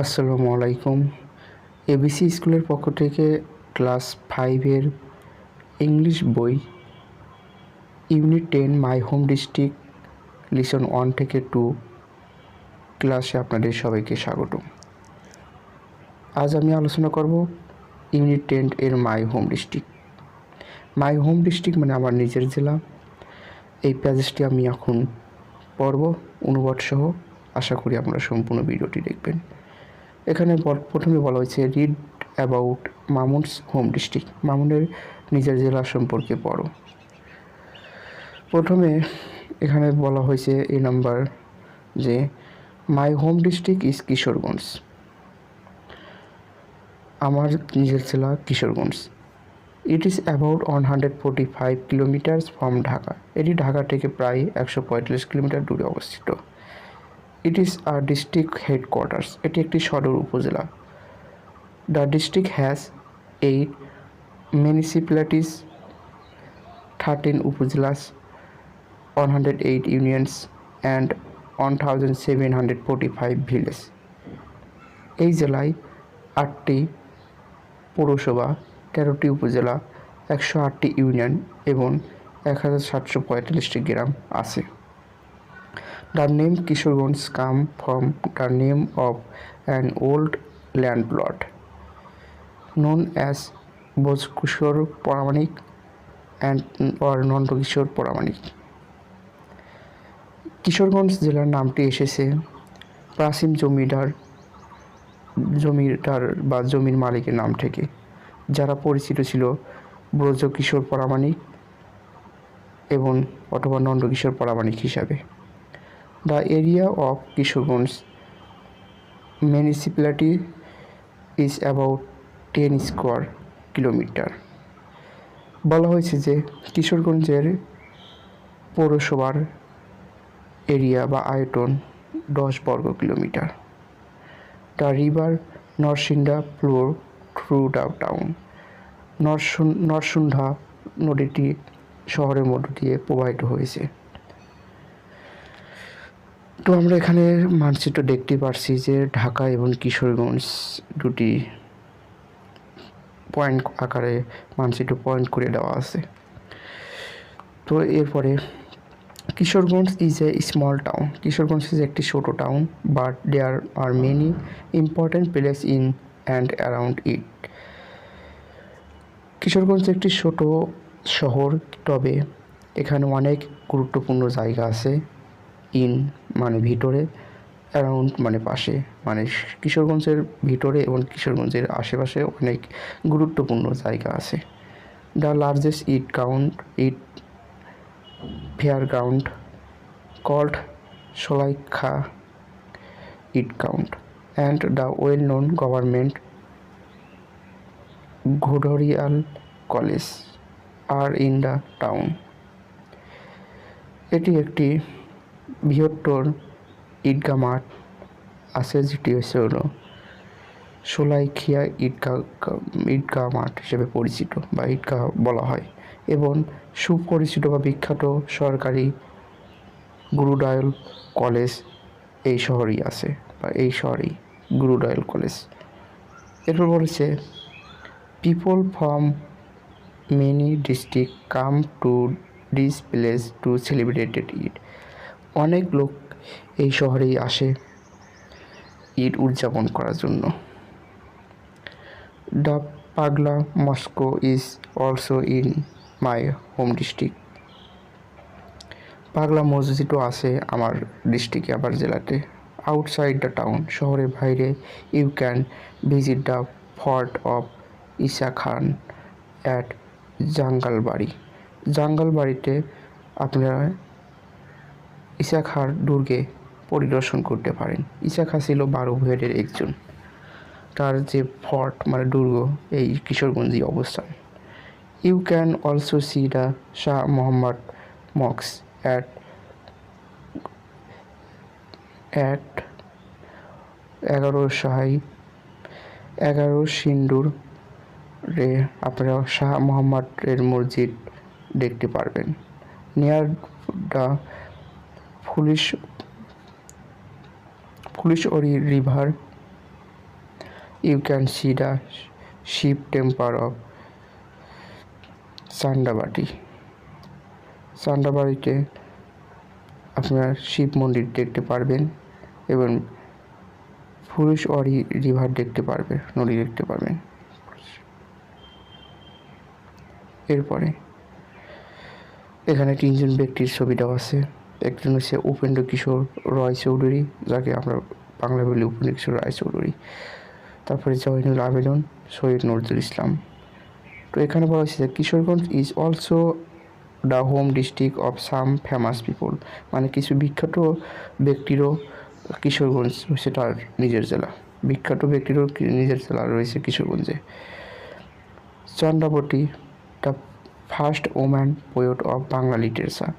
আসসালামু আলাইকুম। এবিসি স্কুলের পক্ষ থেকে ক্লাস ফাইভের ইংলিশ বই, unit ten, my home district, lesson one থেকে টু ক্লাসে আপনাদের সবাইকে স্বাগত আজ আমি আলোচনা করব ইউনিট টেন এর my home district. My home district মানে আমার নিজের জেলা। এই প্যাজেজটি আমি এখন পড়ব অনুবাদ সহ আশা করি আপনারা সম্পূর্ণ ভিডিওটি দেখবেন। এখানে প্রথমে বলা হয়েছে read about Mamun's home district মামুনের নিজের জেলা সম্পর্কে পড়ো। প্রথমে এখানে বলা হয়েছে এই নাম্বার যে my home district is Kishoreganj আমার নিজের জেলা Kishoreganj it is about one hundred forty five kilometers from Dhaka এটি ঢাকা থেকে প্রায় একশো পঁয়তাল্লিশ কিলোমিটার দূরে অবস্থিত। It is a district headquarters এটি একটি সদর upazila. The district has eight municipalities thirteen upazilas one hundred eight unions and one thousand seven hundred forty five village এই জেলায় আটটি পৌরসভা, তেরোটি উপজেলা, একশো আটটি ইউনিয়ন এবং এক হাজার সাতশো পঁয়তাল্লিশটি গ্রাম আছে। The name Kishorganj come from the name of an old landlord known as Bozkishor Paramanik and, or Nandakishore Paramanik Kishoreganj জেলার নামটি এসেছে প্রাচীন জমিদার জমিদার বা জমির মালিকের নাম থেকে, যারা পরিচিত ছিল ব্রজকিশোর পরামানিক এবং অথবা নন্দকিশোর পরামানিক হিসাবে। The area of Kishorganj municipality is about ten square kilometre. বলা হয়েছে যে কিশোরগঞ্জের পৌরসভার এরিয়া বা আয়তন দশ বর্গ kilometre. The river Narasingha flows through the town Narsun Narsundha নদীটি শহরের মধ্য দিয়ে প্রবাহিত হয়েছে। তো আমরা এখানে মানচিত্র দেখতে পারছি যে ঢাকা এবং কিশোরগঞ্জ দুটি পয়েন্ট আকারে মানচিত্র পয়েন্ট করে দেওয়া আছে। তো এরপরে Kishoreganj is a small town Kishoreganj is একটি ছোট town but there are many important place in and around it Kishoreganj একটি ছোট শহর, তবে এখানে অনেক গুরুত্বপূর্ণ জায়গা আছে। ইন মানে ভিতরে অ্যারাউন্ড মানে পাশে। মানে কিশোরগঞ্জের ভিতরে এবং কিশোরগঞ্জের আশেপাশে অনেক গুরুত্বপূর্ণ জায়গা আছে। The largest Eid count Eid fair ground called Sholakia Eid count and the well known government Gurudayal college are in the town এটি একটি বৃহত্তর ঈদগাহ মাঠ আছে যেটি হচ্ছে হলো সোলাইখিয়া ঈদগাহ ঈদগাহ মাঠ হিসেবে পরিচিত বা ঈদগাহ বলা হয় এবং সুপরিচিত বা বিখ্যাত সরকারি গুরুডায়ল কলেজ এই শহরেই আছে বা এই শহরেই গুরুডায়ল কলেজ। এরপর বলেছে, people from many district come to this place to celebrated it. অনেক লোক এই শহরেই আসে ঈদ উদযাপন করার জন্য। The Pagla mosque is also in my home district. Pagla মসজিদও আছে আমার ডিস্ট্রিক্টে আবার জেলাতে। আউটসাইড দ্য টাউন, শহরের বাইরে you can visit the fort of Isa Khan at Jangalbari. জাঙ্গালবাড়িতে আপনারা ইসা খার দুর্গে পরিদর্শন করতে পারেন। ইসা খা ছিল বারো ভুয়ের একজন। তার যে ফর্ট মানে দুর্গ, এই কিশোরগঞ্জে অবস্থান। You can also see the Shah Mohammad Mox at at Egaro Shahi, এগারো সিন্দুর রে আপনারা শাহ মোহাম্মদের মসজিদ দেখতে পারবেন। Near the Phuleshwari Phuleshwari river, you can see the Shiva temple of Sandabari. সান্ডাবাড়িতে আপনার শিব মন্দির দেখতে পারবেন এবং পুরুষ অরি রিভার দেখতে পারবে, নদী দেখতে পারবেন। এরপরে এখানে তিনজন ব্যক্তির ছবি দেওয়া আছে। একজন হচ্ছে উপেন্দ্র কিশোর রয় চৌধুরী, যাকে আমরা বাংলা বলি উপেন্দ্র কিশোর রায় চৌধুরী। তারপরে জয়নুল আবেদন, সৈয়দ নজরুল ইসলাম। তো এখানে বলা হয়েছে যে Kishoreganj is also the home district of some famous people মানে কিছু বিখ্যাত ব্যক্তিরও কিশোরগঞ্জ হচ্ছে তার নিজের জেলা। বিখ্যাত ব্যক্তিরও নিজের জেলা রয়েছে কিশোরগঞ্জে। Chandrabati the first woman poet of Bangla literature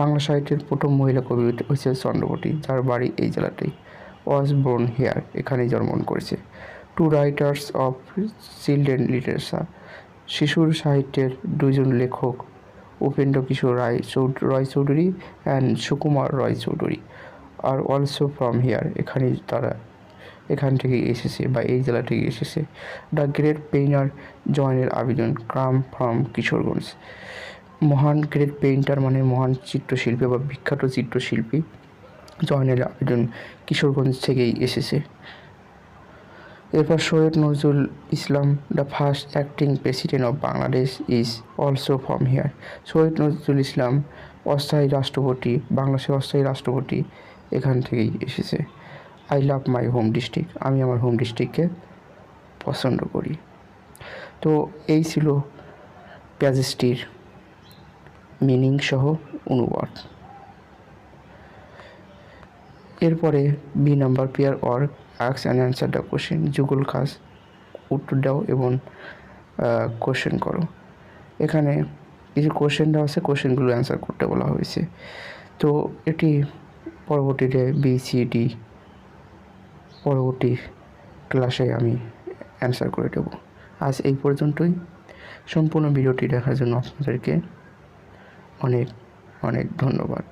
Bangla সাহিত্যের প্রথম মহিলা কবি হচ্ছে চন্দ্রবতী, যার বাড়ি এই জেলাতেই। ওয়াজ বোর্ন হেয়ার এখানেই জন্মগ্রহণ করেছে। Two writers of children literature শিশুর সাহিত্যের দুজন লেখক, Upendra Kishore Ray Roy Chowdhury and Sukumar Roy Chowdhury are also from here এখানেই তারা এখান থেকে এসেছে বা এই জেলা থেকে এসেছে। দ্য গ্রেট পেইনার জয়নের আবেদন ক্রাম ফ্রম কিশোরগঞ্জ মহান গ্রেট পেইন্টার মানে মহান চিত্রশিল্পী বা বিখ্যাত চিত্রশিল্পী জয়নের আবেদন কিশোরগঞ্জ থেকেই এসেছে। এরপর Syed Nazrul Islam the first acting president of Bangladesh is also from here Syed Nazrul Islam অস্থায়ী রাষ্ট্রপতি, বাংলাদেশের অস্থায়ী রাষ্ট্রপতি এখান থেকেই এসেছে। I love my home district আমি আমার হোম ডিস্ট্রিক্টকে পছন্দ করি। তো এই ছিল প্যাজেসটির মিনিং সহ অনুবাদ। এরপরে B number pair or asks and answer the question যুগল খাস উত্তর দাও এবং কোশ্চেন করো। এখানে কিছু কোশ্চেন দেওয়া আছে কোশ্চেনগুলো অ্যান্সার করতে বলা হয়েছে। তো এটি পরবর্তীতে বি সি ডি পরবর্তী ক্লাসে আমি অ্যান্সার করে দেবো। আজ এই পর্যন্তই। সম্পূর্ণ ভিডিওটি দেখার জন্য আপনাদেরকে অনেক অনেক ধন্যবাদ।